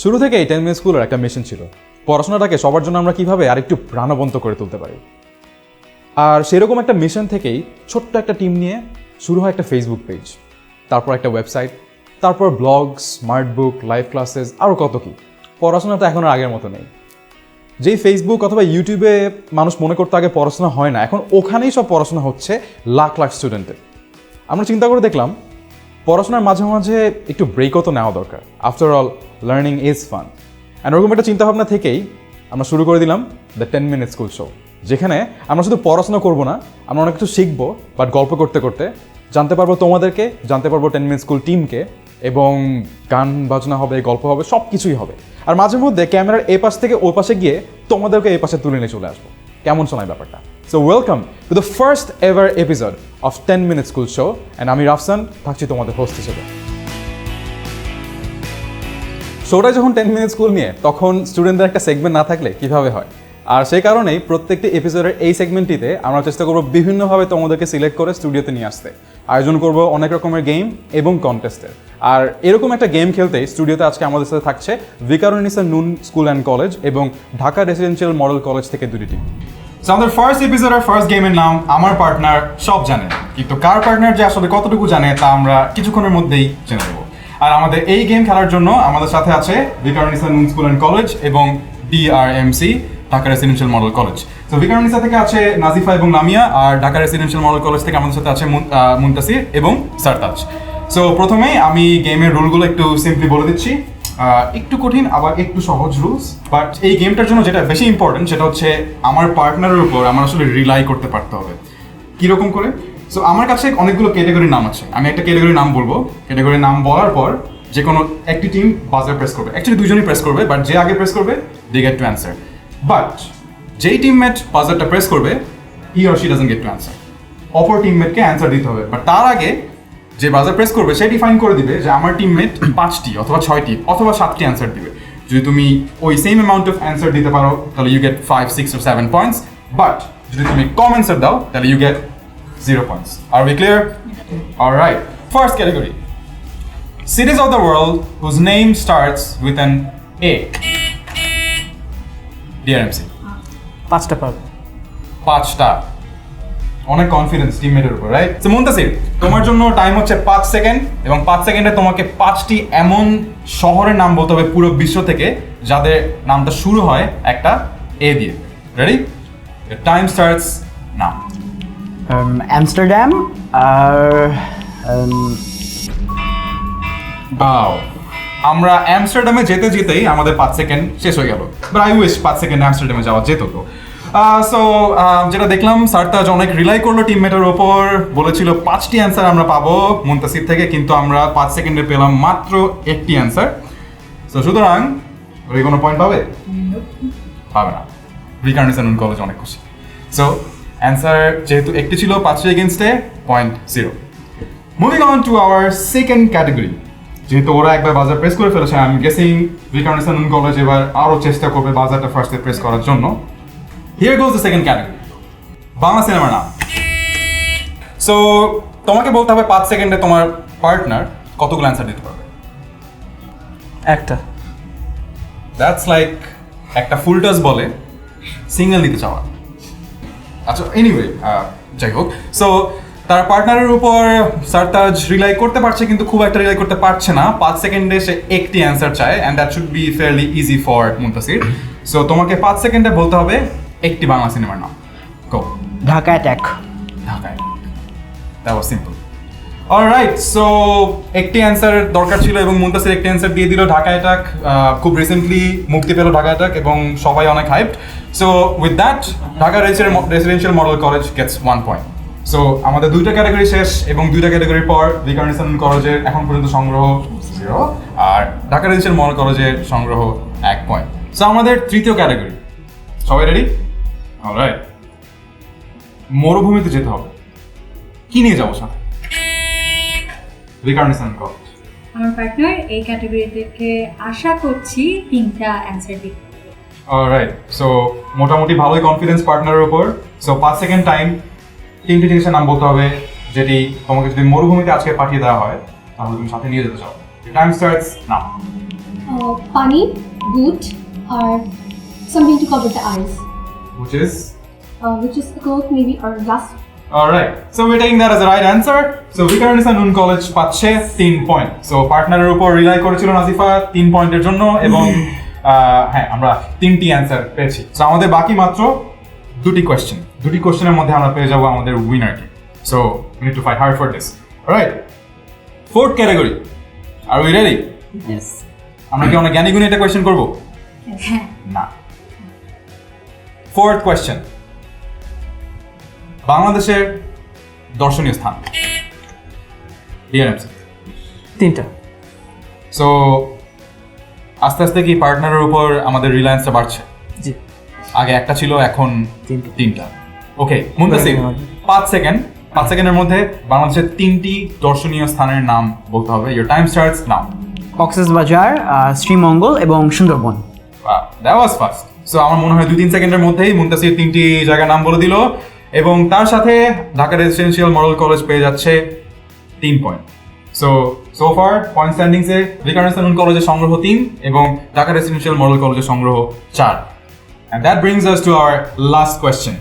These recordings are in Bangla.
শুরু থেকে এই টেন মিনিট স্কুলের একটা মিশন ছিল। পড়াশোনাটাকে সবার জন্য আমরা কীভাবে আরেকটু প্রাণবন্ত করে তুলতে পারি। আর সেরকম একটা মিশন থেকেই ছোট্ট একটা টিম নিয়ে শুরু হয় একটা ফেসবুক পেজ তারপর একটা ওয়েবসাইট তারপর blog smart book live classes আরও কত কি। পড়াশোনা তো এখন আর আগের মতো নেই। যেই ফেসবুক অথবা ইউটিউবে মানুষ মনে করতে আগে পড়াশোনা হয় না, এখন ওখানেই সব পড়াশোনা হচ্ছে লাখ লাখ স্টুডেন্টের আমরা চিন্তা করে দেখলাম, পড়াশোনার মাঝে মাঝে একটু ব্রেকও তো নেওয়া দরকার। After all learning is fun and ওরকম একটা চিন্তাভাবনা থেকেই আমরা শুরু করে দিলাম the Ten Minute School show যেখানে আমরা শুধু পড়াশোনা করব না, আমরা অনেক কিছু শিখব বাট গল্প করতে করতে জানতে পারব তোমাদেরকে, জানতে পারব টেন মিনিট স্কুল টিমকে এবং গান বাজনা হবে, গল্প হবে সব কিছুই হবে। আর মাঝে মধ্যে ক্যামেরার এ পাশ থেকে ও পাশে গিয়ে তোমাদেরকে এই পাশে তুলে নিয়ে চলে আসব। কেমন শোনায় ব্যাপারটা? So welcome to the first ever episode of Ten Minute School show and আমি রাফসান, থাকছি তোমাদের হোস্ট হিসেবে। শোটা যখন টেন মিনিট স্কুল নিয়ে, তখন স্টুডেন্টদের একটা সেগমেন্ট না থাকলে কীভাবে হয়? আর সেই কারণেই প্রত্যেকটি এপিসোডের এই সেগমেন্টটিতে আমরা চেষ্টা করব বিভিন্নভাবে তোমাদেরকে সিলেক্ট করে স্টুডিওতে নিয়ে আসতে। আয়োজন করব অনেক রকমের গেম এবং কন্টেস্টের আর এরকম একটা গেম খেলতে স্টুডিওতে আজকে আমাদের সাথে থাকছে ভিকারুনিসা নুন স্কুল অ্যান্ড কলেজ এবং ঢাকা রেসিডেন্সিয়াল মডেল কলেজ থেকে দুটি টিম আমাদের ফার্স্ট এপিসোডের ফার্স্ট গেমের নাম আমার পার্টনার সব জানে। কিন্তু কার পার্টনার যে আসলে কতটুকু জানে তা আমরা কিছুক্ষণের মধ্যেই জেনে নেব। আর আমাদের এই গেম খেলার জন্য আমাদের সাথে আছে Viqarunnisa Noon school and college এবং DRMC Dhaka residential model college তো ভিকারুনিসা থেকে আছে নাজিফা এবং লামিয়া আর ঢাকা রেসিডেন্সিয়াল মডেল কলেজ থেকে আমাদের সাথে আছে মুন- আহ, এবং সারতাজ। সো প্রথমেই আমি গেমের রুলগুলো একটু সিম্পলি বলে দিচ্ছি। একটু কঠিন আবার একটু সহজ রুলস বাট এই গেমটার জন্য যেটা বেশি ইম্পর্টেন্ট সেটা হচ্ছে আমার পার্টনারের উপর আমার আসলে রিলাই করতে পারতে হবে। কীরকম করে? সো আমার কাছে অনেকগুলো ক্যাটাগরির নাম আছে। আমি একটা ক্যাটাগরির নাম বলব। ক্যাটাগরির নাম বলার পর যে কোনো একটি টিম বাজার প্রেস করবে। অ্যাকচুয়ালি দুজনই প্রেস করবে বাট যে আগে প্রেস করবে they get to answer but যেই টিম টিমমেট বাজারটা প্রেস করবে he or she doesn't get to answer অপর টিমমেটকে অ্যান্সার দিতে হবে। বাট তার আগে যে বাজার প্রেস করবে, সে ডিফাইন করে দিবে যে আমার টিমমেট পাঁচটি অথবা ছয়টি অথবা সাতটি অ্যান্সার দিবে। যদি তুমি ওই সেম অ্যামাউন্ট অফ অ্যান্সার দিতে পারো, তাহলে ইউ গেট ফাইভ সিক্স ও সেভেন পয়েন্টস বাট যদি তুমি কম অ্যান্সার দাও, তাহলে you get zero points are we clear alright first category cities of the world whose name starts with an A. DRMC. পাঁচটা পাবে পাঁচটা। অনেক কনফিডেন্স টিমমেটের উপর রাইট তো মুন্তাসির তোমার জন্য টাইম হচ্ছে পাঁচ সেকেন্ড এবং পাঁচ সেকেন্ডে তোমাকে পাঁচটি এমন শহরের নাম বলতে হবে পুরো বিশ্ব থেকে যাদের নামটা শুরু হয় একটা এ দিয়ে। Ready time starts now Amsterdam আর বাও আমরা অ্যামস্টারডামে যেতে যেতেই আমাদের পাঁচ সেকেন্ড শেষ হয়ে গেল। বাট আই উইশ পাঁচ সেকেন্ড অ্যামস্টারডামে যাওয়া যেত তো। সো যেটা দেখলাম সারতাজ অনেক রিলাই করল টিমমেটের ওপর। বলেছিল পাঁচটি অ্যান্সার আমরা পাবো মুন্তাসির থেকে কিন্তু আমরা পাঁচ সেকেন্ডে পেলাম মাত্র একটি অ্যান্সার সো সুতরাং ওই কোনো পয়েন্ট পাবে? পাবে না। রিকার্নিসন কলেজ অনেক খুশি। সো অ্যান্সার যেহেতু একটি ছিল পাঁচটি এগেনস্টে point zero moving on to our second category যেহেতু ওরা একবার বাজার প্রেস করে ফেলেছে আমি গেসিং রিকার্নেশন কলেজ এবার আরও চেষ্টা করবে বাজারটা ফার্স্টে প্রেস করার জন্য। Here goes the second category Bangla সিনেমার নাম। সো তোমাকে বলতে হবে পাঁচ সেকেন্ডে তোমার পার্টনার কতগুলো অ্যান্সার দিতে পারবে? একটা। দ্যাটস লাইক একটা ফুল টাচ বলে সিঙ্গেল নিতে চাওয়া। আচ্ছা এনিওয়ে যাই হোক। সো তার পার্টনারের উপর স্যার সারতাজ রিলাই করতে পারছে কিন্তু খুব একটা রিলাই করতে পারছে না। পাঁচ সেকেন্ডে সে একটি অ্যান্সার চায় and that should be fairly easy for Muntasir so তোমাকে পাঁচ সেকেন্ডে বলতে হবে একটি বাংলা সিনেমার নাম। গো ঢাকা অ্যাট্যাক ঢাকায় that was simple alright so একটি অ্যান্সার দরকার ছিল এবং মুন্তাসির একটি অ্যান্সার দিয়ে দিল ঢাকা অ্যাটাক খুব রিসেন্টলি মুক্তি পেল ঢাকা অ্যাটাক এবং সবাই অনেক hyped so with that Dhaka residential model college gets one point so আমাদের দুইটা ক্যাটাগরি শেষ এবং দুইটা ক্যাটাগরির পর বিকারনেশন কলেজের এখন পর্যন্ত সংগ্রহ জিরো আর ঢাকা রেসিডেন্সিয়াল মডেল কলেজের সংগ্রহ এক পয়েন্ট সো আমাদের তৃতীয় ক্যাটাগরি সবাই রেডি মরুভূমিতে যেতে হবে। কি নিয়ে যাব সাথে? রিকার্নেশন কলেজ আমার পার্টনার এই ক্যাটাগরি থেকে আশা করছি তিনটা অ্যান্সার দিতে অলরাইট সো মোটামুটি ভালোই কনফিডেন্স পার্টনারের উপর। সো পাঁচ সেকেন্ড টাইম তিনটি জিনিসের নাম বলতে হবে যেটি তোমাকে যদি মরুভূমিতে আজকে পাঠিয়ে দেওয়া হয় তাহলে তুমি সাথে নিয়ে যেতে চাও। Time starts now pani, boot, or something to cover the eyes, which is? Uh, which is a cloth maybe or glass. Alright, so we're taking that as a right answer. So Vikarnisa Noon college পাচ্ছে তিন পয়েন্ট সো পার্টনারের উপর রিলাই করেছিল নাজিফা তিন পয়েন্টের জন্য এবং হ্যাঁ আমরা তিনটি অ্যান্সার পেয়েছি। সো আমাদের বাকি মাত্র দুটি কোয়েশ্চেন দুটি কোয়েশ্চেনের মধ্যে আমরা পেয়ে যাব আমাদের উইনারকে so need to fight hard for this right fourth category are we ready yes আমরা কি অনেক জ্ঞানী গুণী একটা কোয়েশ্চেন করব? হ্যাঁ। না। ফোর্থ কোয়েশ্চেন বাংলাদেশের দর্শনীয় স্থান। ডিআরএমসি তিনটা। সো আস্তে আস্তে কি পার্টনারের উপর আমাদের রিলায়েন্সটা বাড়ছে? জি। আগে একটা ছিল এখন তিনটা। ওকে মুন্তাসির পাঁচ সেকেন্ড পাঁচ সেকেন্ডের মধ্যে বাংলাদেশের তিনটি দর্শনীয় স্থানের নাম বলতে হবে। Your time starts now Cox's Bazar Sreemangal এবং Sundarbans. That was first so আমার মনে হয় দুই তিন সেকেন্ডের মধ্যেই মুন্তাসির তিনটি জায়গার নাম বলে দিল এবং তার সাথে ঢাকা রেসিডেন্সিয়াল মডেল কলেজ পেয়ে যাচ্ছে তিন point so so far point স্ট্যান্ডিংসে Viqarunnisa কলেজের সংগ্রহ তিন এবং ঢাকা রেসিডেন্সিয়াল মডেল কলেজের সংগ্রহ চার। And that brings us to our last question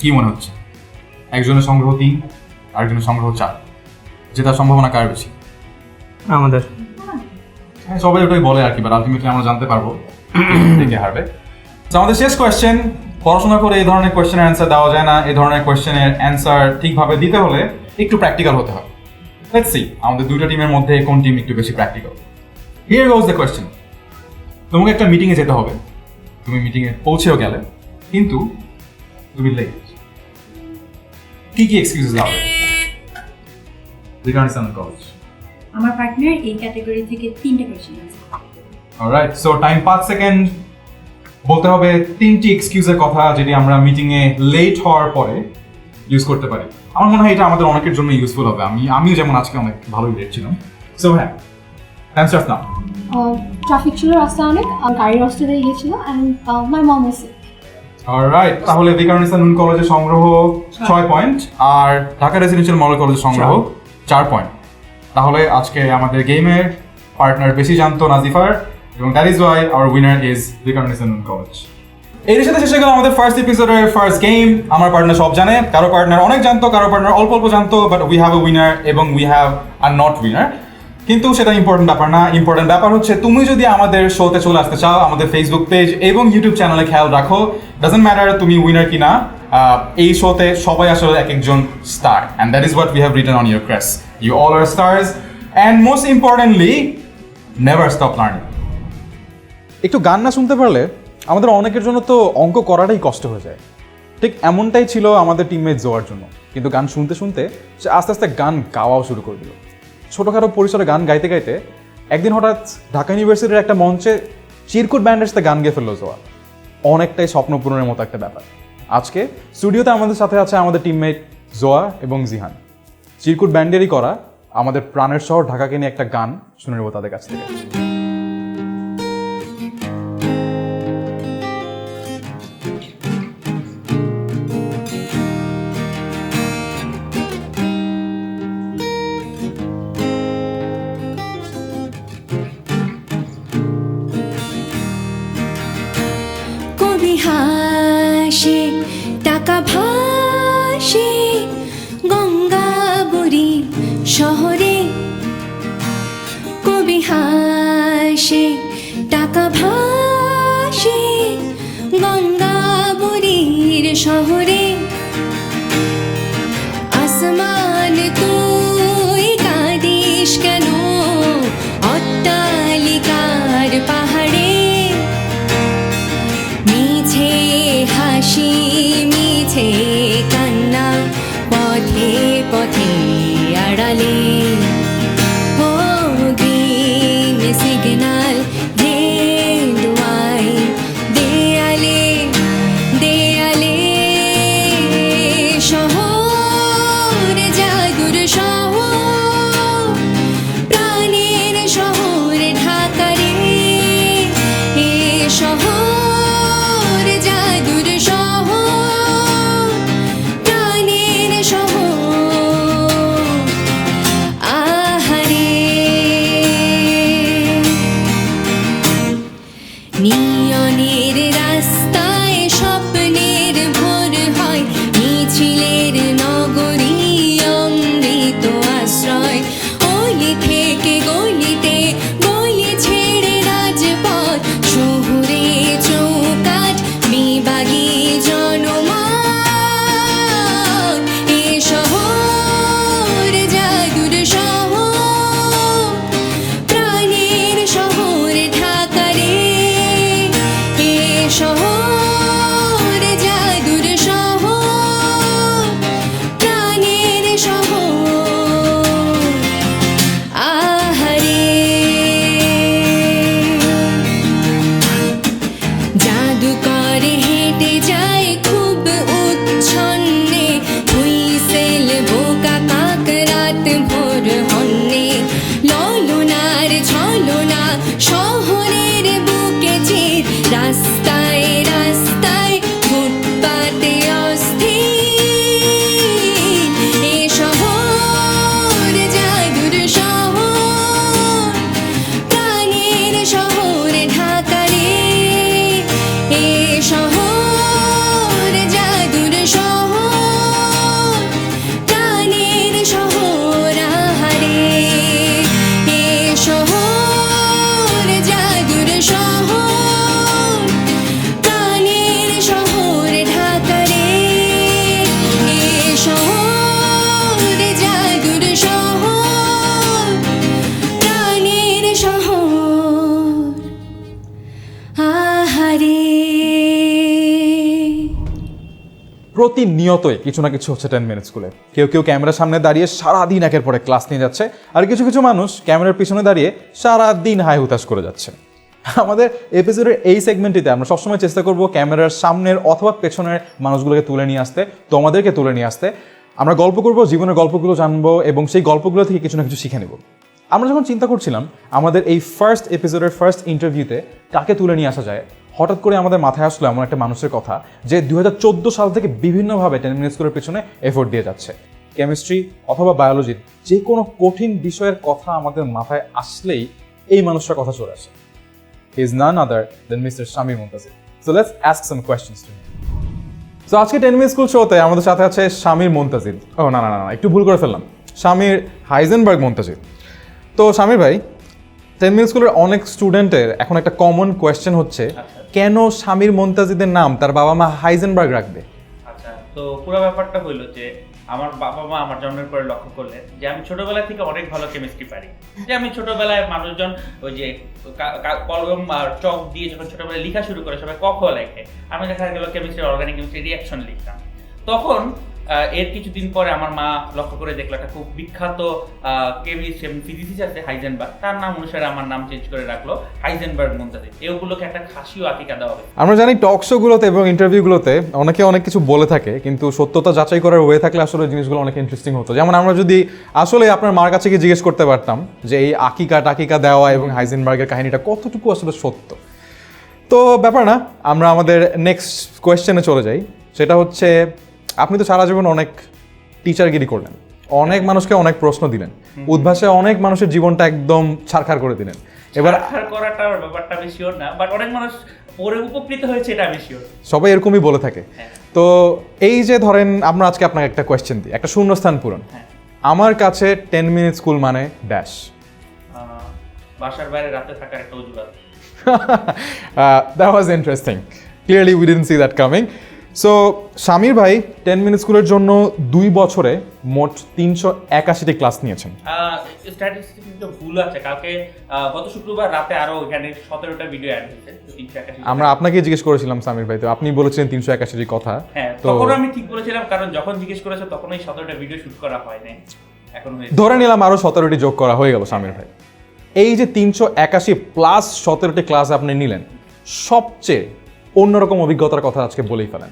কি মনে হচ্ছে? একজনের সংগ্রহ তিন আরেকজনের সংগ্রহ চার। জেতার সম্ভাবনা কার বেশি? আমাদের। হ্যাঁ সবাই ওটাই বলে আর কি বাট আলটিমেটলি আমরা জানতে পারব কে হারবে। তো আমাদের শেষ কোয়েশ্চেন পড়াশোনা করে এই ধরনের কোয়েশ্চেনের অ্যান্সার দেওয়া যায় না। এই ধরনের কোয়েশ্চেনের অ্যান্সার ঠিকভাবে দিতে হলে একটু প্র্যাকটিক্যাল হতে হবে। লেটস সি আমাদের দুটো টিমের মধ্যে কোন টিম একটু বেশি practical here goes the question তোমাকে একটা মিটিংয়ে যেতে হবে। তুমি মিটিংয়ে পৌঁছেও গেলে কিন্তু তুমি লেট কি কি এক্সকিউজেস দাও রিগার্ডস কলেজ আমার পার্টনার এই ক্যাটাগরি থেকে তিনটে কোয়েশ্চেন আছে। অলরাইট সো টাইম পাঁচ সেকেন্ড বলতে হবে তিনটি এক্সকিউজের কথা যেটি আমরা মিটিং এ লেট হওয়ার পরে ইউজ করতে পারি। আমার মনে হয় এটা আমাদের অনেকের জন্য ইউজফুল হবে। আমি আমিও যেমন আজকে অনেক ভালোই লেট ছিলাম। সো হ্যাঁ অ্যান্সার নাও Uh, ট্রাফিক ছিল রাস্তা অনেক আর গাড়ি রাস্তা দিয়ে গিয়েছিল and my mom sick alright তাহলে বিকারণিস্তা নুন কলেজে সংগ্রহ ছয় পয়েন্ট আর ঢাকা রেসিডেন্সিয়াল মডেল কলেজে সংগ্রহ চার পয়েন্ট তাহলে আজকে আমাদের গেমের পার্টনার বেশি জানতো নাজিফার এবং that is why our winner is Viqarunnisa Noon college এর সাথে শেষ হয়ে গেল আমাদের ফার্স্ট এপিসোডের ফার্স্ট গেম আমার পার্টনার সব জানে। কারও পার্টনার অনেক জানতো কারও পার্টনার অল্প অল্প জানতো but we have a winner এবং উই হ্যাভ আর নট উইনার কিন্তু সেটা ইম্পর্টেন্ট ব্যাপার না। ইম্পর্টেন্ট ব্যাপার হচ্ছে তুমি যদি আমাদের শোতে চলে আসতে চাও আমাদের ফেসবুক পেজ এবং ইউটিউব চ্যানেলে খেয়াল রাখো ডাজেন্ট ম্যাটার তুমি উইনার কিনা আহ, এই শোতে সবাই আসলে এক একজন star and that is what we have return on your crest you all are stars and most importantly never stop learning একটু গান না শুনতে পারলে? আমাদের অনেকের জন্য তো অঙ্ক করাটাই কষ্ট হয়ে যায়। ঠিক এমনটাই ছিল আমাদের টিমমেট জোয়ার জন্য। কিন্তু গান শুনতে শুনতে সে আস্তে আস্তে গান গাওয়াও শুরু করে দিল। ছোটোখাটো পরিসরে গান গাইতে গাইতে একদিন হঠাৎ ঢাকা ইউনিভার্সিটির একটা মঞ্চে চিরকুট ব্যান্ডের সাথে গান গেয়ে ফেলল জোয়া অনেকটাই স্বপ্ন পূরণের মতো একটা ব্যাপার। আজকে স্টুডিওতে আমাদের সাথে আছে আমাদের টিমমেট জোয়া এবং জিহান। চিরকুট ব্যান্ডেরই করা আমাদের প্রাণের শহর ঢাকাকে নিয়ে একটা গান শুনে নেব তাদের কাছ থেকে। হাসে টাকা ভাসে গঙ্গা বুড়ি শহরে। কবি হাসে টাকা ভাসে গঙ্গা বুড়ির শহরে। প্রতিনিয়তই কিছু না কিছু হচ্ছে টেন মিনিট স্কুলে কেউ কেউ ক্যামেরার সামনে দাঁড়িয়ে সারাদিন একের পরে ক্লাস নিয়ে যাচ্ছে, আর কিছু কিছু মানুষ ক্যামেরার পিছনে দাঁড়িয়ে সারাদিন হাই হুতাশ করে যাচ্ছে। আমাদের এপিসোডের এই সেগমেন্টটিতে আমরা সবসময় চেষ্টা করব ক্যামেরার সামনের অথবা পেছনের মানুষগুলোকে তুলে নিয়ে আসতে তোমাদেরকে তুলে নিয়ে আসতে। আমরা গল্প করব, জীবনের গল্পগুলো জানব এবং সেই গল্পগুলো থেকে কিছু না কিছু শিখে নেব। আমরা যখন চিন্তা করছিলাম, আমাদের এই ফার্স্ট এপিসোডের ফার্স্ট ইন্টারভিউতে কাকে তুলে নিয়ে আসা যায় হঠাৎ করে আমাদের মাথায় আসলো এমন একটা মানুষের কথা যে দুহাজার চোদ্দ সাল থেকে বিভিন্নভাবে টেন মিনিট স্কুলের পিছনে এফোর্ট দিয়ে যাচ্ছে। কেমিস্ট্রি অথবা বায়োলজির যে কোনো কঠিন বিষয়ের কথা আমাদের মাথায় আসলেই এই মানুষটার কথা চলে আসে। Is none other than mister Shamir Muntasir so let's ask some questions to so আজকে টেন মিনিট স্কুল শোতে আমাদের সাথে আছে শামির মুন্তাজির ও না না না একটু ভুল করে ফেললাম। শামির হাইজেনবার্গ মুন্তাজির তো শামির ভাই মিনিট স্কুলের অনেক স্টুডেন্টের এখন একটা কমন কোয়েশ্চেন হচ্ছে কেন শামির মুন্তাজিদের নাম তার বাবা মা হাইজেনবার্গ রাখবে? আচ্ছা তো পুরো ব্যাপারটা হইল যে আমার বাবা মা আমার জন্মের পরে লক্ষ্য করলেন যে আমি ছোটবেলা থেকে অনেক ভালো কেমিস্ট্রি পারি। যে আমি ছোটবেলায় মানুষজন ওই যে কলম আর চক দিয়ে যখন ছোটবেলায় লেখা শুরু করে সবাই ক খ লেখে। আমি দেখা গেল কেমিস্ট্রি অর্গানিক কেমিস্ট্রি রিয়াকশন লিখতাম। তখন এর কিছুদিন পরে আমার মা লক্ষ্য করে দেখল একটা খুব বিখ্যাত আছে, হাইজেনবার্গ। তার নাম অনুসারে আমার নাম চেঞ্জ করে রাখল, হাইজেনবার্গ মন্তাজির এগুলোকে একটা খাসিও আকিকা দেওয়া হবে আমরা জানি টক শোগুলোতে এবং ইন্টারভিউগুলোতে অনেকে অনেক কিছু বলে থাকে, কিন্তু সত্যতা যাচাই করার ওয়ে থাকলে আসলে জিনিসগুলো অনেক ইন্টারেস্টিং হতো। যেমন আমরা যদি আসলে আপনার মার কাছে গিয়ে জিজ্ঞেস করতে পারতাম যে এই আকিকা টাকিকা দেওয়া এবং হাইজেনবার্গের কাহিনীটা কতটুকু আসলে সত্য? তো ব্যাপার না, আমরা আমাদের নেক্সট কোয়েশ্চেনে চলে যাই। সেটা হচ্ছে আপনি তো সারা জীবন অনেক টিচারগিরি করলেন। অনেক মানুষকে অনেক প্রশ্ন দিলেন। উদ্ভাসে অনেক মানুষের জীবনটা একদম ছারখার করে দিলেন। এবার করাটা ব্যাপারটা আমি শিওর না বাট অনেক মানুষ পরে উপকৃত হয়েছে এটা আমি শিওর সবাই এরকমই বলে থাকে। হ্যাঁ। তো এই যে ধরেন আমরা আজকে আপনাকে একটা কোয়েশ্চেন দিই একটা শূন্যস্থান পূরণ। হ্যাঁ। আমার কাছে টেন মিনিট স্কুল মানে ড্যাশ বাসার বাইরে রাতে থাকার একটা অজুহাত। That was interesting clearly we didn't see that coming so Shamir ভাই টেন মিনিট স্কুলের জন্য দুই বছরে মোট তিনশো একাশিটি ক্লাস নিয়েছেন। ভুল আছে। কালকে গত শুক্রবার রাতে আরও এখানে সতেরোটা ভিডিও অ্যাড হয়েছে। আমরা আপনাকে জিজ্ঞেস করেছিলাম সামির ভাই তো আপনি বলেছিলেন তিনশো একাশিটি কথা। হ্যাঁ তো তখন আমি ঠিক বলেছিলাম কারণ যখন জিজ্ঞেস করেছে তখন এই সতেরোটা ভিডিও শুট করা হয় নাই। এখন ধরে নিলাম আরও সতেরোটি যোগ করা হয়ে গেল সামির ভাই। এই যে তিনশো একাশি প্লাস সতেরোটি ক্লাস আপনি নিলেন সবচেয়ে অন্যরকম অভিজ্ঞতার কথা আজকে বলেই ফেলেন।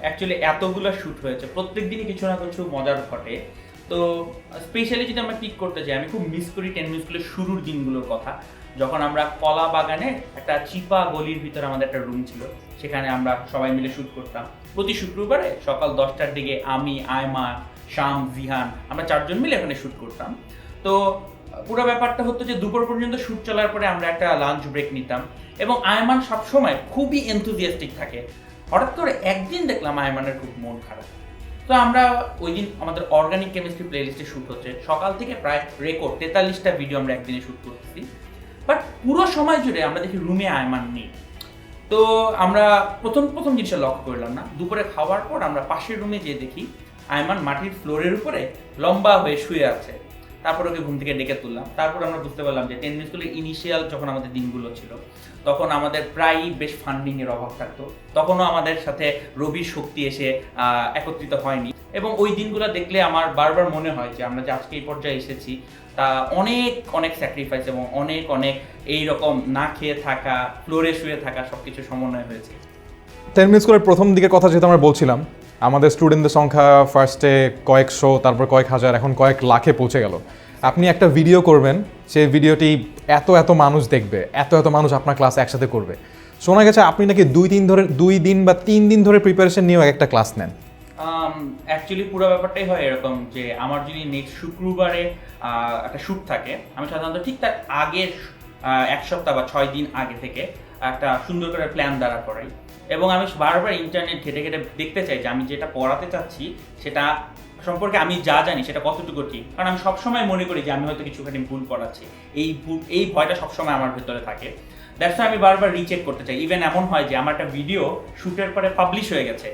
অ্যাকচুয়ালি এতগুলো শ্যুট হয়েছে। প্রত্যেক দিনই কিছু না কিছু মজার ঘটে। তো স্পেশালি যদি আমরা পিক করতে চাই আমি খুব মিস করি টেন মিনিটগুলোর শুরুর দিনগুলোর কথা। যখন আমরা কলা বাগানে একটা চিপা গলির ভিতরে আমাদের একটা রুম ছিল, সেখানে আমরা সবাই মিলে শ্যুট করতাম। প্রতি শুক্রবারে সকাল দশটার দিকে আমি, আয়মা, শাম, জিহান, আমরা চারজন মিলে এখানে শ্যুট করতাম। তো, পুরো ব্যাপারটা হতো যে দুপুর পর্যন্ত শ্যুট চলার পরে আমরা একটা লাঞ্চ ব্রেক নিতাম। এবং আয়মান সবসময় খুবই এনথুজিয়াস্টিক থাকে। হঠাৎ করে একদিন দেখলাম আয়মানের খুব মন খারাপ। তো আমরা ওই দিন আমাদের অর্গানিক কেমিস্ট্রি প্লেলিস্টে শ্যুট হচ্ছে। সকাল থেকে প্রায় রেকর্ড তেতাল্লিশটা ভিডিও আমরা একদিনে শ্যুট করতেছি। বাট পুরো সময় জুড়ে আমরা দেখি রুমে আয়মান নেই। তো আমরা প্রথম প্রথম জিনিসটা লক্ষ্য করলাম না। দুপুরে খাওয়ার পর আমরা পাশের রুমে যেয়ে দেখি আয়মান মাটির ফ্লোরের উপরে লম্বা হয়ে শুয়ে আছে। তারপর ওকে ঘুম থেকে ডেকে তুললাম। তারপর আমরা বুঝতে পারলাম যে টেন স্কুলের ইনিশিয়াল যখন আমাদের দিনগুলো ছিল তখন আমাদের প্রায়ই বেশ ফান্ডিং এর অভাব থাকতো। তখনও আমাদের সাথে রবির শক্তি এসে একত্রিত হয়নি। এবং ওই দিনগুলো দেখলে আমার বারবার মনে হয় যে আমরা যে আজকে এই পর্যায়ে এসেছি, তা অনেক অনেক স্যাক্রিফাইস এবং অনেক অনেক এই রকম না খেয়ে থাকা ফ্লোরে শুয়ে থাকা সবকিছু সমন্বয় হয়েছে। টেন মিনিট স্কুলের প্রথম দিকের কথা যেহেতু আমরা বলছিলাম, আমাদের স্টুডেন্টদের সংখ্যা ফার্স্টে কয়েকশো, তারপর কয়েক হাজার, এখন কয়েক লাখে পৌঁছে গেল। আপনি একটা ভিডিও করবেন, সেই ভিডিওটি এত এত মানুষ দেখবে, এত এত মানুষ আপনার ক্লাস একসাথে করবে। শোনা গেছে আপনি নাকি দুই দিন ধরে, দুই দিন বা তিন দিন ধরে প্রিপারেশন নিয়েও একটা ক্লাস নেন? অ্যাকচুয়ালি পুরো ব্যাপারটাই হয় এরকম যে, আমার যদি নেক্সট শুক্রবারে একটা শ্যুট থাকে, আমি সাধারণত ঠিক তার আগের এক সপ্তাহ বা ছয় দিন আগে থেকে একটা সুন্দর করে প্ল্যান দ্বারা করাই। এবং আমি বারবার ইন্টারনেট ঘেটে ঘেটে দেখতে চাই যে আমি যেটা পড়াতে চাচ্ছি, সেটা সম্পর্কে আমি যা জানি সেটা কতটুকু ঠিক, কারণ আমি সবসময় মনে করি যে আমি হয়তো কিছুখানি ভুল করাচ্ছি। এই ভুল, এই ভয়টা সবসময় আমার ভেতরে থাকে। দ্যাটস আমি বারবার রিচেক করতে চাই। ইভেন এমন হয় যে, আমার একটা ভিডিও শ্যুটের পরে পাবলিশ হয়ে গেছে।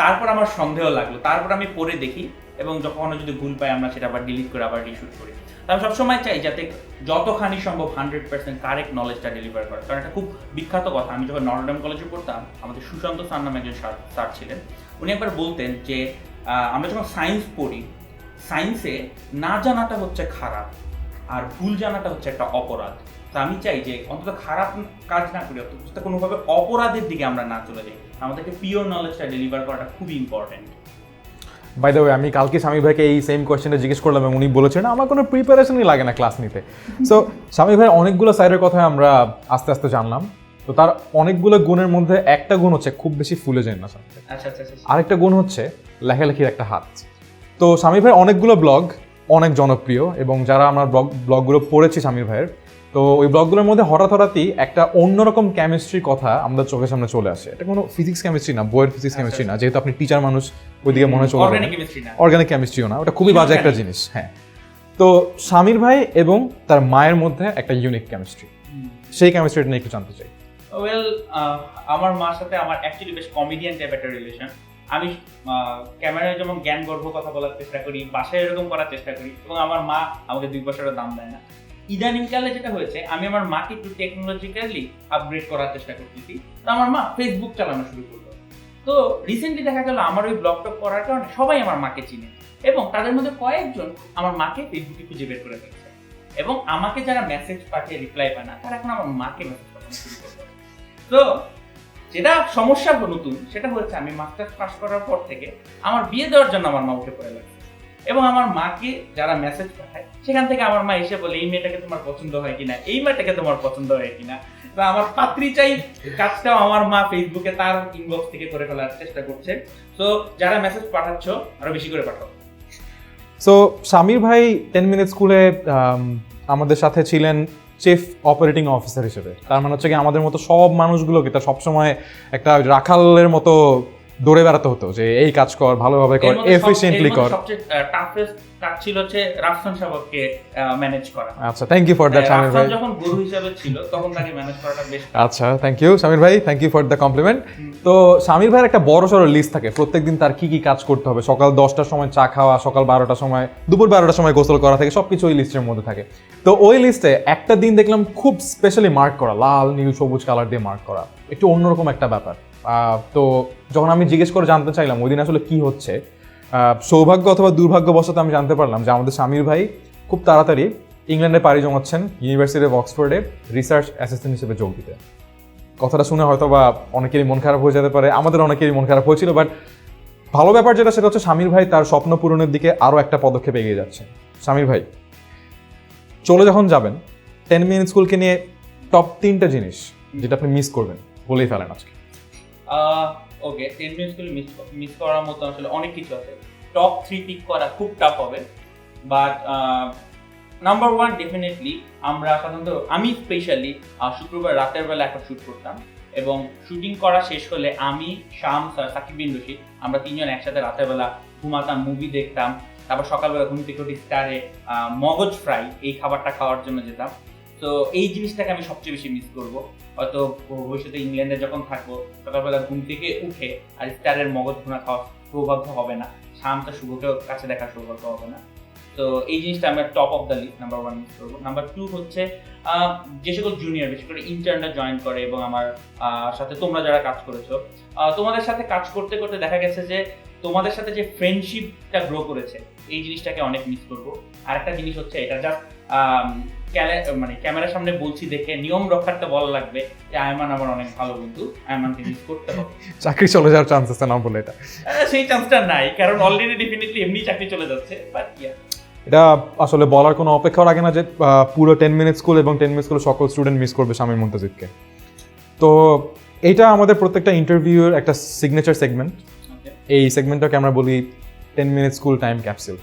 তারপর আমার সন্দেহ লাগল। তারপর আমি পড়ে দেখি এবং যখন যদি ভুল পাই, আমরা সেটা আবার ডিলিট করে আবার রিশুট করি। আমি সবসময় চাই যাতে যতখানি সম্ভব হান্ড্রেড পার্সেন্ট কারেক্ট নলেজটা ডেলিভার করে। কারণ এটা খুব বিখ্যাত কথা। আমি যখন নর্ডাম কলেজে পড়তাম, আমাদের সুশান্ত স্যার নামে একজন স্যার ছিলেন। উনি একবার বলতেন যে আমরা যখন সায়েন্স পড়ি সায়েন্সে না জানাটা হচ্ছে খারাপ আর ভুল জানাটা হচ্ছে একটা অপরাধ। তো আমি চাই যে অন্তত খারাপ কাজ না করি অন্তত কোনোভাবে অপরাধের দিকে আমরা না চলে যাই। আমাদেরকে পিওর নলেজটা ডেলিভার করাটা খুবই ইম্পর্টেন্ট বাই দ্য ওয়ে আমি কালকে স্বামী ভাইকে এই সেম কোয়েশ্চেনটা জিজ্ঞেস করলাম এবং উনি বলেছেন আমার কোনো প্রিপারেশনই লাগে না ক্লাস নিতে। সো স্বামী ভাই অনেকগুলো সাইডের কথা আমরা আস্তে আস্তে জানলাম। তো তার অনেকগুলো গুণের মধ্যে একটা গুণ হচ্ছে খুব বেশি ফুলে যায় না আচ্ছা আচ্ছা আচ্ছা। আরেকটা গুণ হচ্ছে লেখালেখির একটা হাত। তো স্বামী ভাইয়ের অনেকগুলো ব্লগ অনেক জনপ্রিয় এবং যারা আমরা ব্লগ ব্লগগুলো পড়েছি স্বামী ভাইয়ের তো ওই ব্লগগুলোর মধ্যে হঠাৎ হঠাৎই একটা অন্যরকম কেমিস্ট্রির কথা আমাদের চোখের সামনে চলে আসে। এটা কোনো ফিজিক্স কেমিস্ট্রি না বইয়ের ফিজিক্স কেমিস্ট্রি না যেহেতু আপনি টিচার মানুষ ওইদিকে মনে চলে অর্গানিক কেমিস্ট্রিও না। ওটা খুবই বাজে একটা জিনিস হ্যাঁ। তো স্বামীর ভাই এবং তার মায়ের মধ্যে একটা ইউনিক কেমিস্ট্রি সেই কেমিস্ট্রিটা নিয়ে একটু জানতে চাই। ওয়েল আমার মার সাথে আমার অ্যাকচুয়ালি বেশ কমেডিয়ান টাইপ একটা রিলেশন আমি ক্যামেরায় যেমন জ্ঞান গর্ভ কথা বলার চেষ্টা করি, বাসায় এরকম করার চেষ্টা করি, এবং আমার মা আমাকে দুই বছরের দাম দেয় না। ইদানিংকালে যেটা হয়েছে, আমি আমার মাকে একটু টেকনোলজিক্যালি আপগ্রেড করার চেষ্টা করতেছি। তো আমার মা ফেসবুক চালানো শুরু করল। তো রিসেন্টলি দেখা গেল আমার ওই ব্লগ টক করার কারণে সবাই আমার মাকে চিনে, এবং তাদের মধ্যে কয়েকজন আমার মাকে ফেসবুকে খুঁজে বের করে ফেলছে। এবং আমাকে যারা মেসেজ পাঠিয়ে রিপ্লাই পায় না, তারা এখন আমার মাকে মেসেজ পাঠানো শুরু করল। তো যেটা সমস্যা নতুন, সেটা হচ্ছে আমি মাস্টার্স পাস করার পর থেকে আমার বিয়ে দেওয়ার জন্য আমার মা উঠে পড়ে লাগছে। এবং আমার মাকে যারা মেসেজ পাঠায়, সেখান থেকে আমার মা এসে বলে, এই মেয়েটাকে তোমার পছন্দ হয় কিনা? এই মেয়েটাকে তোমার পছন্দ হয় কিনা? বা আমার পাত্রী চাই, কাজটাও আমার মা ফেসবুকে তার ইনবক্স থেকে করে ফেলার চেষ্টা করছে। তো যারা মেসেজ পাঠাচ্ছ, আরও বেশি করে পাঠাও। সো সামির ভাই টেন মিনিট স্কুলে আমাদের সাথে ছিলেন। চিফ অপারেটিং অফিসার হিসেবে। তার মানে হচ্ছে কি আমাদের মতো সব মানুষগুলোকে তা সবসময় একটা রাখালের মতো দৌড়ে বেড়াতে হতো যে এই কাজ কর ভালোভাবে কর এফিসিয়েন্টলি কর। টাফেস্ট কাজ ছিল হচ্ছে রাফসান সাহেবকে ম্যানেজ করা। আচ্ছা thank you for that Samir ভাই। যখন গুরু হিসাবে ছিল তখন তাকে ম্যানেজ করাটা বেশ আচ্ছা থ্যাংক ইউ সামির ভাই thank you for the compliment তো সামির ভাইয়ের একটা বড় সড়ো লিস্ট থাকে প্রত্যেকদিন তার কি কি কাজ করতে হবে সকাল দশটার সময় চা খাওয়া সকাল বারোটার সময় দুপুর বারোটার সময় গোসল করা থেকে সব কিছু ওই লিস্টের মধ্যে থাকে। তো ওই লিস্টে একটা দিন দেখলাম খুব স্পেশালি মার্ক করা লাল নীল সবুজ কালার দিয়ে মার্ক করা একটু অন্যরকম একটা ব্যাপার। তো যখন আমি জিজ্ঞেস করে জানতে চাইলাম, ওই দিন আসলে কি হচ্ছে সৌভাগ্য অথবা দুর্ভাগ্যবশত আমি জানতে পারলাম যে আমাদের স্বামীর ভাই খুব তাড়াতাড়ি ইংল্যান্ডে পাড়ি জমাচ্ছেন ইউনিভার্সিটি অফ অক্সফোর্ডে রিসার্চ অ্যাসিস্ট্যান্ট হিসেবে যোগ দিতে। কথাটা শুনে হয়তো বা অনেকেরই মন খারাপ হয়ে যেতে পারে, আমাদের অনেকেরই মন খারাপ হয়েছিল বাট ভালো ব্যাপার যেটা সেটা হচ্ছে স্বামীর ভাই তার স্বপ্ন পূরণের দিকে আরও একটা পদক্ষেপ এগিয়ে যাচ্ছে। স্বামীর ভাই, চলে যখন যাবেন টেন মিনিট স্কুলকে নিয়ে টপ তিনটা জিনিস যেটা আপনি মিস করবেন, বলেই ফেলেন আজকে। ওকে টেন মিনিটসগুলো মিস মিস করার মতো আসলে অনেক কিছু আছে। টপ থ্রি পিক করা খুব টাফ হবে। বাট নাম্বার ওয়ান ডেফিনেটলি আমরা সাধারণত, আমি স্পেশালি শুক্রবার রাতের বেলা একটা শ্যুট করতাম। এবং শুটিং করা শেষ হলে আমি, শাম স্যার সাকিব বিন রশিদ আমরা তিনজন একসাথে রাতের বেলা ঘুমাতাম মুভি দেখতাম। তারপর সকালবেলা ঘুম থেকে উঠে স্টারে মগজ ফ্রাই এই খাবারটা খাওয়ার জন্য যেতাম। তো এই জিনিসটাকে আমি সবচেয়ে বেশি মিস করব। হয়তো ভবিষ্যতে ইংল্যান্ডে যখন থাকব, সকালবেলা ঘুম থেকে উঠে আর স্টারের মগজ ভুনা খাওয়ার সৌভাগ্য হবে না। শামটা শুভকেও কাছে দেখার সৌভাগ্য হবে না। তো এই জিনিসটা আমরা top of the list number one miss করব। নাম্বার টু হচ্ছে যে সকল জুনিয়র বিশেষ করে ইন্টার্নরা জয়েন করে এবং আমার সাথে তোমরা যারা কাজ করেছ তোমাদের সাথে কাজ করতে করতে দেখা গেছে যে তোমাদের সাথে যে ফ্রেন্ডশিপটা গ্রো করেছে, এই জিনিসটাকে অনেক মিস করব। আর একটা জিনিস হচ্ছে, এটা জাস্ট মানে ক্যামেরার সামনে বলছি দেখে নিয়ম রক্ষার্থে বলা লাগবে যে আয়মান আমার অনেক ভালো বন্ধু আয়মানকে মিস করতে হবে। চাকরি চলে যাওয়ার চান্স আছে না বলে এটা? সেই চান্সটা নাই কারণ অলরেডি ডেফিনেটলি এমনি চাকরি চলে যাচ্ছে বাট ইয়া এটা আসলে বলার কোনো অপেক্ষা রাখে না যে পুরো টেন মিনিট স্কুল এবং টেন মিনিট স্কুলের সকল স্টুডেন্ট মিস করবে শামীম মুন্তাজিদকে তো এইটা আমাদের প্রত্যেকটা ইন্টারভিউয়ের একটা সিগনেচার সেগমেন্ট এই সেগমেন্টটাকে আমরা বলি Ten Minute School time capsule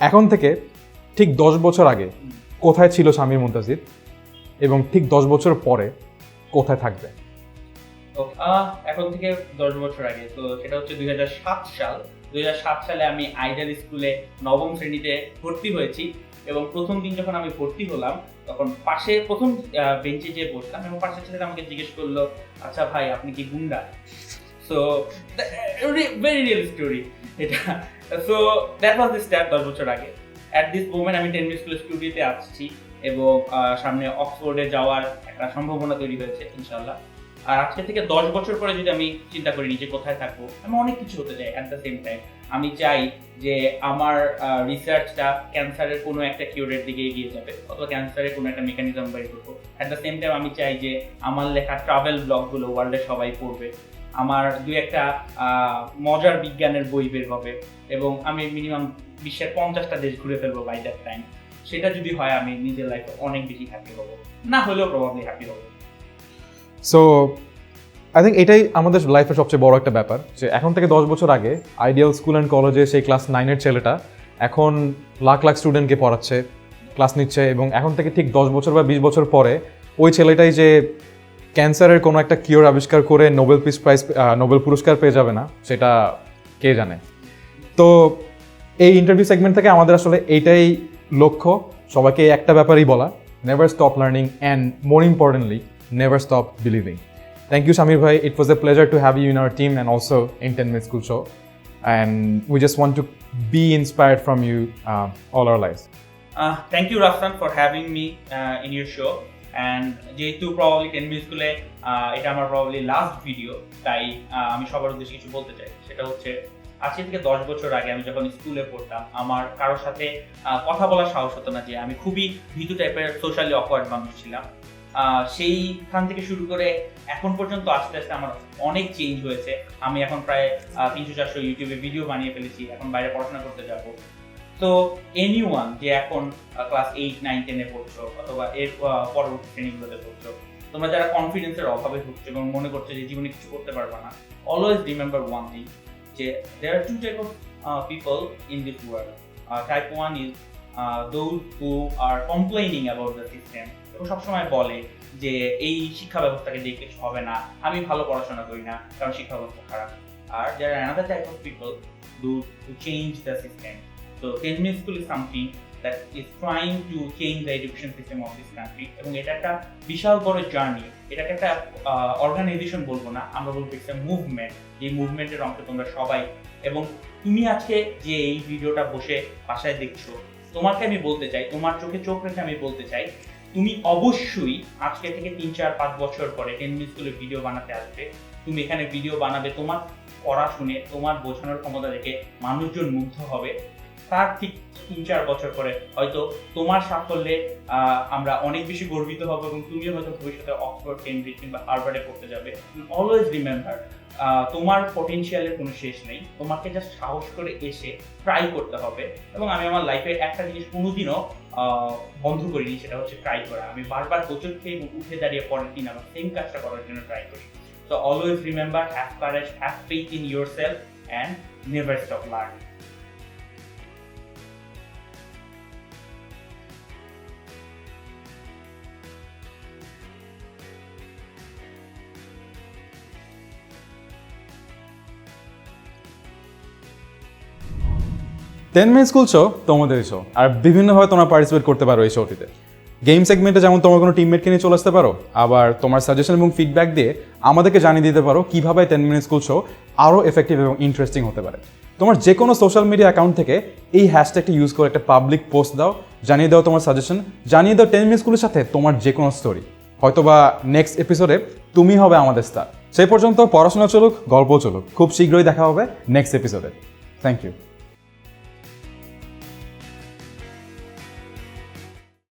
এখন থেকে ঠিক দশ বছর আগে কোথায় ছিল শামীম মুন্তাজিদ এবং ঠিক দশ বছর পরে কোথায় থাকবে? এখন থেকে দশ বছর আগে। তো সেটা হচ্ছে দুই হাজার সাত সাল। দুই হাজার সাত সালে আমি আইডাল স্কুলে নবম শ্রেণীতে ভর্তি হয়েছি এবং প্রথম দিন যখন আমি ভর্তি হলাম, তখন পাশে প্রথম বেঞ্চে যে বসলাম এবং পাশের ছেলেটা আমাকে জিজ্ঞেস করল আচ্ছা ভাই, আপনি কি গুন্ডা? সো ভেরি রিয়েল স্টোরি এটা। So that was the step দশ বছর আগে। অ্যাট দিস মোমেন্ট আমি টেন স্কুল স্টুডিওতে আসছি এবং সামনে অক্সফোর্ডে যাওয়ার একটা সম্ভাবনা তৈরি হয়েছে ইনশাল্লাহ আর আজকে থেকে দশ বছর পরে যদি আমি চিন্তা করি নিজে কোথায় থাকব, আমি অনেক কিছু হতে চাই অ্যাট দ্য সেম টাইম আমি চাই যে আমার রিসার্চটা ক্যান্সারের কোনো একটা কিউরের দিকে এগিয়ে যাবে অথবা ক্যান্সারের কোনো একটা মেকানিজম বের করব। অ্যাট দ্য সেম টাইম আমি চাই যে আমার লেখা ট্রাভেল ব্লগগুলো ওয়ার্ল্ডে সবাই পড়বে। আমার দুই একটা মজার বিজ্ঞানের বই বের হবে এবং আমি মিনিমাম বিশ্বের পঞ্চাশটা দেশ ঘুরে ফেলব বাই দ্যাট টাইম সেটা যদি হয়, আমি নিজের লাইফে অনেক বেশি হ্যাপি হব। না হলেও প্রবাবলি হ্যাপি হব। সো আই থিঙ্ক এটাই আমাদের লাইফের সবচেয়ে বড় একটা ব্যাপার যে এখন থেকে দশ বছর আগে আইডিয়াল স্কুল অ্যান্ড কলেজে সেই ক্লাস নাইনের ছেলেটা এখন লাখ লাখ স্টুডেন্টকে পড়াচ্ছে ক্লাস নিচ্ছে এবং এখন থেকে ঠিক দশ বছর বা বিশ বছর পরে ওই ছেলেটাই যে ক্যান্সারের কোনো একটা কিওর আবিষ্কার করে নোবেল পিস প্রাইজ নোবেল পুরস্কার পেয়ে যাবে না সেটা কে জানে তো এই ইন্টারভিউ সেগমেন্ট থেকে আমাদের আসলে এইটাই লক্ষ্য সবাইকে একটা ব্যাপারই বলা never stop learning and more importantly never stop believing Bhai. It was a pleasure to have you in our team and also in 10 Minute School Show. And we just want to be inspired from you uh, all our lives. Thank you Rafsan for having me in your show and যেহেতু প্রবাবলি টেন মিনিট স্কুলে এটা আমার প্রবাবলি লাস্ট ভিডিও তাই আমি সবার উদ্দেশ্যে কিছু বলতে চাই। সেটা হচ্ছে, আজকে থেকে দশ বছর আগে আমি যখন স্কুলে পড়তাম, আমার কারোর সাথে কথা বলার সাহস হতো না যে আমি খুবই ভীতু টাইপের সোশ্যালি অকওয়ার্ড মানুষ ছিলাম। সেইখান থেকে শুরু করে এখন পর্যন্ত আস্তে আস্তে আমার অনেক চেঞ্জ হয়েছে। আমি এখন প্রায় তিনশো চারশো ইউটিউবে ভিডিও বানিয়ে ফেলেছি, এখন বাইরে পড়াশোনা করতে যাব। তো এনি ওয়ান যে এখন ক্লাস এইট নাইন টেনে পড়ছো, অথবা এর পরবর্তী শ্রেণীগুলোতে পড়ছো, তোমরা যারা কনফিডেন্সের অভাবে ভুগছো এবং মনে করছ যে জীবনে কিছু করতে পারবে না অলওয়েজ রিমেম্বার ওয়ান থিং যে there two type of people in this world type one is those who are complaining about the system এবং সবসময় বলে যে এই শিক্ষা ব্যবস্থাকে কিছু হবে না, আমি ভালো পড়াশোনা করি না, কারণ শিক্ষা ব্যবস্থা খারাপ। আর যারা another type of people do to change the system So Tenmin School is something that is trying to change the education system of this country. এবং এটা একটা বিশাল বড় জার্নি এটাকে একটা অর্গানাইজেশন বলব না, আমরা বলব একটা মুভমেন্ট যে মুভমেন্টের অংশ তোমরা সবাই। এবং তুমি আজকে যে এই ভিডিওটা বসে বাসায় দেখছ, তোমাকে আমি বলতে চাই, তোমার চোখে চোখ রেখে আমি বলতে চাই, তুমি অবশ্যই আজকে থেকে তিন, চার, পাঁচ বছর পরে টেনমিন স্কুলে ভিডিও বানাতে আসবে। তুমি এখানে ভিডিও বানাবে, তোমার পড়া শুনে তোমার বোঝানোর ক্ষমতা দেখে মানুষজন মুগ্ধ হবে। তার ঠিক তিন চার বছর পরে হয়তো তোমার সাফল্যে আমরা অনেক বেশি গর্বিত হব এবং তুমিও হয়তো ভবিষ্যতে অক্সফোর্ড, কেমব্রিজ কিংবা হার্ভার্ডে পড়তে যাবে। অলওয়েজ রিমেম্বার তোমার পটেনশিয়ালের কোনো শেষ নেই। তোমাকে জাস্ট সাহস করে এসে ট্রাই করতে হবে। এবং আমি আমার লাইফে একটা জিনিস কোনোদিনও বন্ধ করিনি, সেটা হচ্ছে ট্রাই করা। আমি বারবার গোচর খেয়ে উঠে দাঁড়িয়ে পরের দিন আমার সেম কাজটা করার জন্য ট্রাই করি। তো always remember have courage have faith in your self and never stop Ten Minute School show তোমাদের শো আর বিভিন্নভাবে তোমরা পার্টিসিপেট করতে পারো এই শোটিতে গেম সেগমেন্টে যেমন তোমার কোনো টিমমেটকে নিয়ে চলে আসতে পারো, আবার তোমার সাজেশন এবং ফিডব্যাক দিয়ে আমাদেরকে জানিয়ে দিতে পারো কীভাবে টেন মিনিট স্কুল শো আরও এফেক্টিভ এবং ইন্টারেস্টিং হতে পারে। তোমার যে কোনো সোশ্যাল মিডিয়া অ্যাকাউন্ট থেকে এই হ্যাশট্যাগটি ইউজ করে একটা পাবলিক পোস্ট দাও, জানিয়ে দাও তোমার সাজেশন জানিয়ে দাও টেন মিনিট স্কুলের সাথে তোমার যে কোনো স্টোরি হয়তোবা নেক্সট এপিসোডে তুমি হবে আমাদের স্টার সেই পর্যন্ত পড়াশোনা চলুক গল্প চলুক। খুব শীঘ্রই দেখা হবে নেক্সট এপিসোডে থ্যাংক ইউ